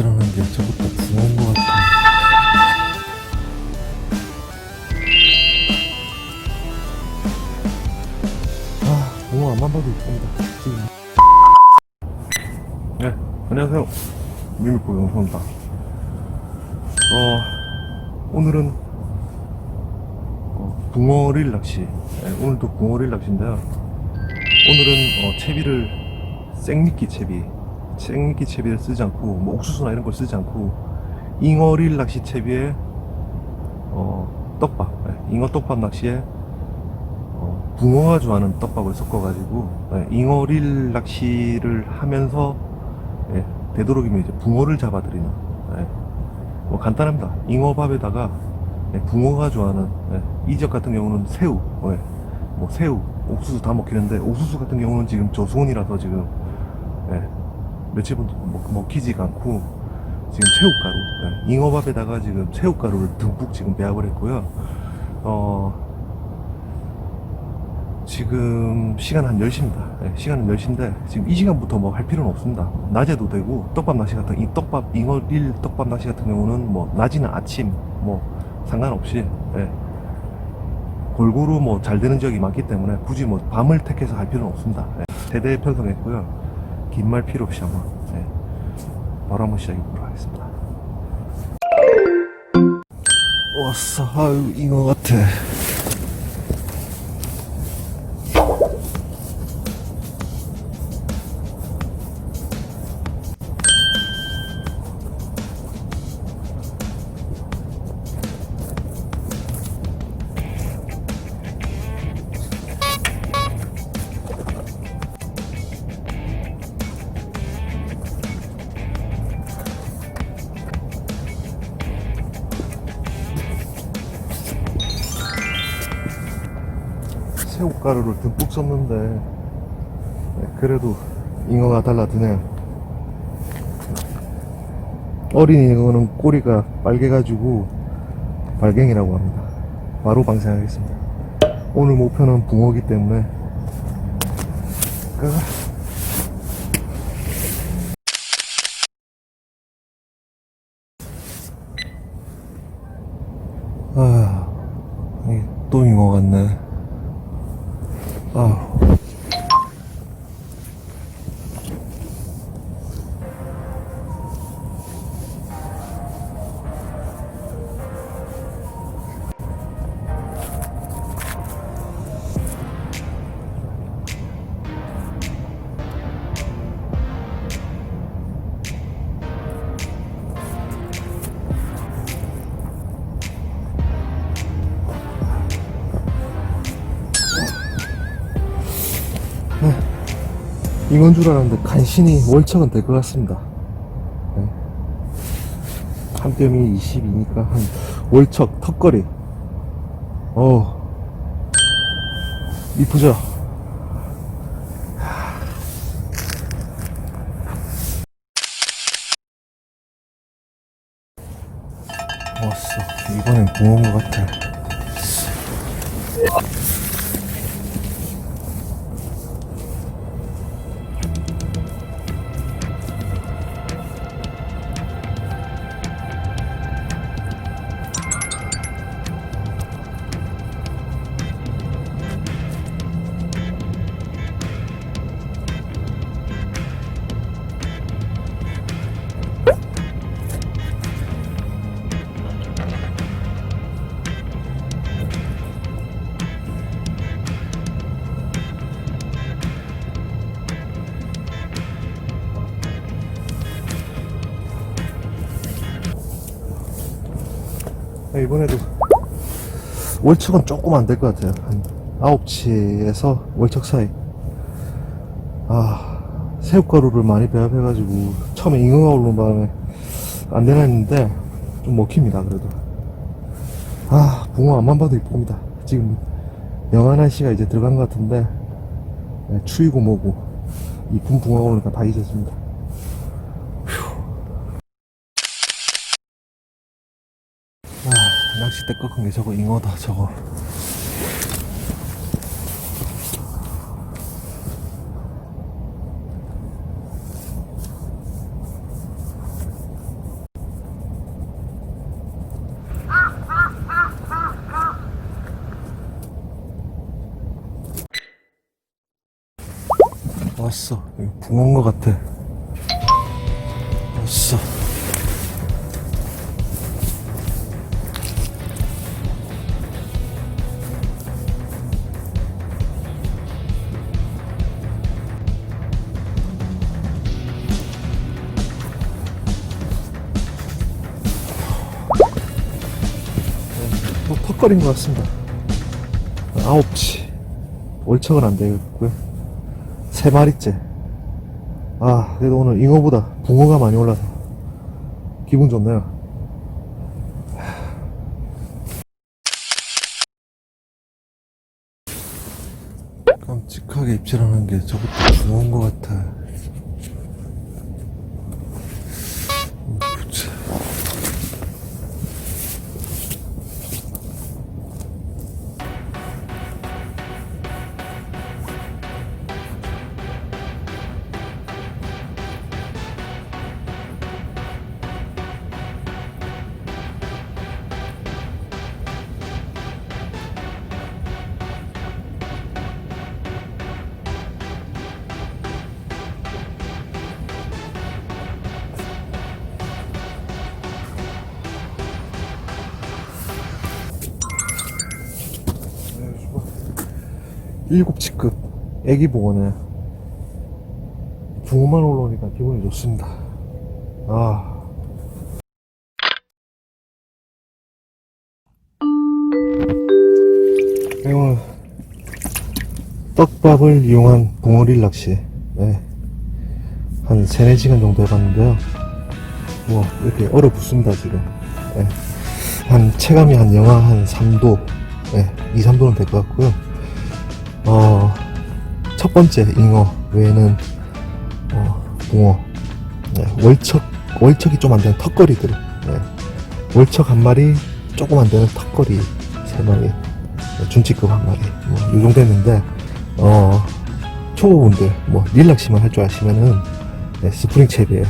낚시라는 게 저것도 붕어인 것 같아. 아, 붕어 안만 봐도 이쁩니다. 지금. 네, 안녕하세요. 미미코 영상입니다. 어, 오늘은 어, 붕어릴 낚시. 네, 오늘도 붕어릴 낚시인데요. 오늘은 어, 채비를 생미끼 채비, 생미끼 채비를 쓰지 않고 뭐 옥수수나 이런 걸 쓰지 않고 잉어릴 낚시 채비에 어, 떡밥, 네, 잉어 떡밥 낚시에 어, 붕어가 좋아하는 떡밥을 섞어가지고 네, 잉어릴 낚시를 하면서 예, 되도록이면 이제 붕어를 잡아드리는 예, 뭐 간단합니다. 잉어밥에다가 예, 붕어가 좋아하는 예, 이 지역 같은 경우는 새우, 예, 뭐 새우, 옥수수 다 먹히는데 옥수수 같은 경우는 지금 저수온이라서 지금 예, 며칠부터 먹, 먹히지가 않고 지금 새우가루, 예, 잉어밥에다가 지금 새우가루를 듬뿍 지금 배합을 했고요. 어, 지금 시간 한 10시입니다. 예, 시간은 10시인데 지금 이 시간부터 뭐 할 필요는 없습니다. 낮에도 되고 떡밥 낚시 같은 이 떡밥 잉어릴 떡밥 낚시 같은 경우는 뭐 낮이나 아침 뭐 상관없이 예, 골고루 뭐 잘 되는 지역이 많기 때문에 굳이 뭐 밤을 택해서 할 필요는 없습니다. 예, 세대 편성했고요. 긴 말 필요 없이 한번 예, 바로 한번 시작해 보도록 하겠습니다. 왔어, 아유 잉어 같아. 새우가루를 듬뿍 썼는데 네, 그래도 잉어가 달라드네요. 어린 잉어는 꼬리가 빨개가지고 발갱이라고 합니다. 바로 방생하겠습니다. 오늘 목표는 붕어기 때문에. 그 아, 또 잉어 같네. 아. 이건 줄 알았는데 간신히 월척은 될 것 같습니다. 네. 한 뼘이 22니까 한 월척 턱걸이. 어 이쁘죠? 왔어. 이번엔 붕어인 것 같아. 이번에도 월척은 조금 안 될 것 같아요. 한 9치에서 월척 사이. 아, 새우가루를 많이 배합해가지고 처음에 잉어가 오르는 바람에 안 되나 했는데 좀 먹힙니다, 그래도. 아, 붕어 앞만 봐도 이쁩니다. 지금 영하 날씨가 이제 들어간 것 같은데 네, 추위고 뭐고 이쁜 붕어가 오니까 다 잊었습니다. 와, 낚싯대 꺾은 게 저거 잉어다, 저거. 왔어. 붕어인 것 같아. 왔어. 또 턱걸인 것 같습니다. 아홉치. 월척은 안 되겠고요. 세 마리째. 아, 그래도 오늘 잉어보다 붕어가 많이 올라서 기분 좋네요. 깜찍하게 입질하는 게 저것도 붕어인 것 같아. 7치급 애기 보고는 붕어만 올라오니까 기분이 좋습니다. 아. 오늘 떡밥을 이용한 붕어릴 낚시 네. 한 3, 4시간 정도 해봤는데요 뭐 이렇게 얼어붙습니다 지금 네. 한 체감이 한 영하 한 3도 네. 2, 3도는 될 것 같고요 어, 첫 번째 잉어 외에는 어, 붕어, 네, 월척 월척이 좀 안 되는 턱걸이들, 네, 월척 한 마리, 조금 안 되는 턱걸이 세 마리, 네, 준치급 한 마리, 뭐이 정도 했는데 어, 초보분들 뭐 릴락시만 할 줄 아시면은 네, 스프링 채비에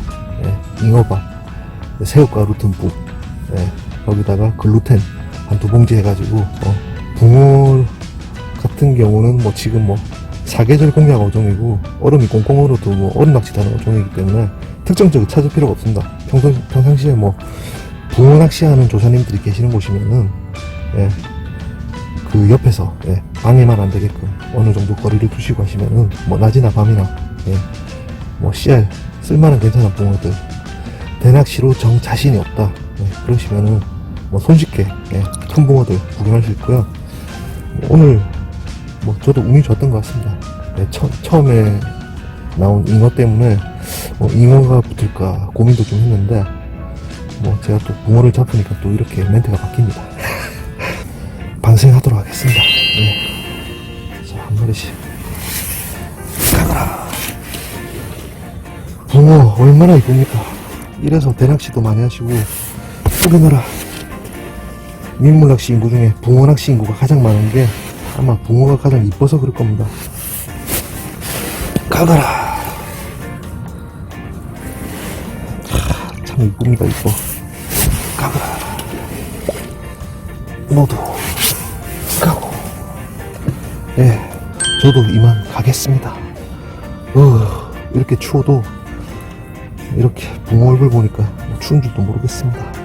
네, 잉어밥, 네, 새우가루 듬뿍, 네, 거기다가 글루텐 한 두 봉지 해가지고 어, 붕어 같은 경우는 뭐 지금 뭐 사계절 공략 어종이고 얼음이 꽁꽁 얼어도 뭐 얼음 낚시하는 어종이기 때문에 특정적으로 찾을 필요가 없습니다. 평소, 평상시에 뭐 붕어 낚시하는 조사님들이 계시는 곳이면은 예, 그 옆에서 예, 방해만 안 되게끔 어느 정도 거리를 두시고 하시면은 뭐 낮이나 밤이나 예, 뭐 씨알 쓸만한 괜찮은 붕어들 대낚시로 정 자신이 없다 예, 그러시면은 뭐 손쉽게 예, 큰 붕어들 구경할 수 있고요. 오늘 뭐 저도 운이 좋았던 것 같습니다. 네, 처, 처음에 나온 잉어 때문에 뭐 잉어가 붙을까 고민도 좀 했는데 뭐 제가 또 붕어를 잡으니까 또 이렇게 멘트가 바뀝니다. 방생하도록 하겠습니다. 네. 자, 한 마리씩. 가거라. 붕어 얼마나 이쁩니까? 이래서 대낚시도 많이 하시고 포기너라 민물낚시 인구 중에 붕어 낚시 인구가 가장 많은 게 아마 붕어가 가장 이뻐서 그럴 겁니다. 가거라. 아, 참 이쁩니다, 이뻐. 가거라. 모두 가고. 예, 저도 이만 가겠습니다. 어, 이렇게 추워도 이렇게 붕어 얼굴 보니까 뭐 추운 줄도 모르겠습니다.